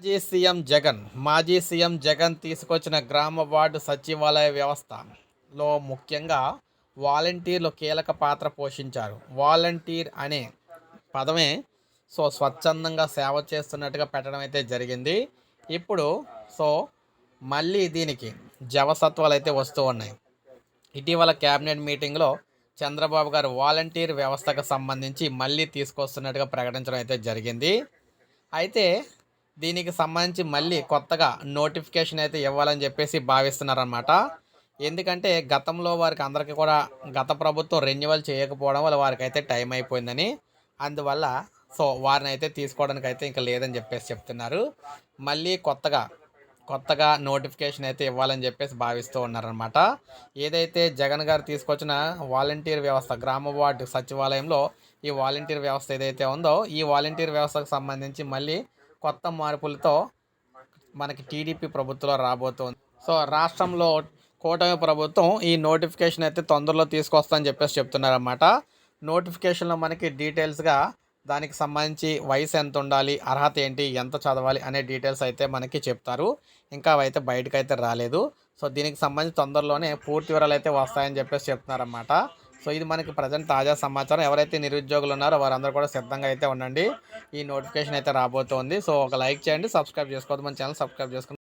మాజీ సీఎం జగన్ మాజీ సీఎం జగన్ తీసుకొచ్చిన గ్రామ వార్డు సచివాలయ వ్యవస్థలో ముఖ్యంగా వాలంటీర్లు కీలక పాత్ర పోషించారు. వాలంటీర్ అనే పదమే సో స్వచ్ఛందంగా సేవ చేస్తున్నట్టుగా పెట్టడం అయితే జరిగింది. ఇప్పుడు సో మళ్ళీ దీనికి జవసత్వాలు అయితే వస్తూ ఉన్నాయి. ఇటీవల క్యాబినెట్ మీటింగ్లో చంద్రబాబు గారు వాలంటీర్ వ్యవస్థకు సంబంధించి మళ్ళీ తీసుకొస్తున్నట్టుగా ప్రకటించడం అయితే జరిగింది. అయితే దీనికి సంబంధించి మళ్ళీ కొత్తగా నోటిఫికేషన్ అయితే ఇవ్వాలని చెప్పేసి భావిస్తున్నారన్నమాట. ఎందుకంటే గతంలో వారికి అందరికీ కూడా గత ప్రభుత్వం రెన్యువల్ చేయకపోవడం వల్ల వారికి అయితే టైం అయిపోయిందని. అందువల్ల సో వారిని అయితే తీసుకోవడానికి అయితే ఇంకా లేదని చెప్పేసి చెప్తున్నారు. మళ్ళీ కొత్తగా కొత్తగా నోటిఫికేషన్ అయితే ఇవ్వాలని చెప్పేసి భావిస్తూ ఉన్నారనమాట ఏదైతే జగన్ గారు తీసుకొచ్చిన వాలంటీర్ వ్యవస్థ గ్రామ వార్డు సచివాలయంలో ఈ వాలంటీర్ వ్యవస్థ ఏదైతే ఉందో ఈ వాలంటీర్ వ్యవస్థకు సంబంధించి మళ్ళీ కొత్త మార్పులతో మనకి టీడీపీ ప్రభుత్వంలో రాబోతోంది. సో రాష్ట్రంలో కూటమి ప్రభుత్వం ఈ నోటిఫికేషన్ అయితే తొందరలో తీసుకొస్తామని చెప్పేసి చెప్తున్నారన్నమాట. నోటిఫికేషన్లో మనకి డీటెయిల్స్గా దానికి సంబంధించి వయసు ఎంత ఉండాలి అర్హత ఏంటి ఎంత చదవాలి అనే డీటెయిల్స్ అయితే మనకి చెప్తారు. ఇంకా అవైతే బయటకు అయితే రాలేదు. సో దీనికి సంబంధించి తొందరలోనే పూర్తి వివరాలు అయితే వస్తాయని చెప్పేసి చెప్తున్నారన్నమాట. సో ఇది మనకి ప్రజెంట్ తాజా సమాచారం. ఎవరైతే నిరుద్యోగులు ఉన్నారో వారందరూ కూడా సిద్ధంగా అయితే ఉండండి. ఈ నోటిఫికేషన్ అయితే రాబోతోంది. సో ఒక లైక్ చేయండి సబ్స్క్రైబ్ చేసుకోవద్దు. మన ఛానల్ సబ్స్క్రైబ్ చేసుకుని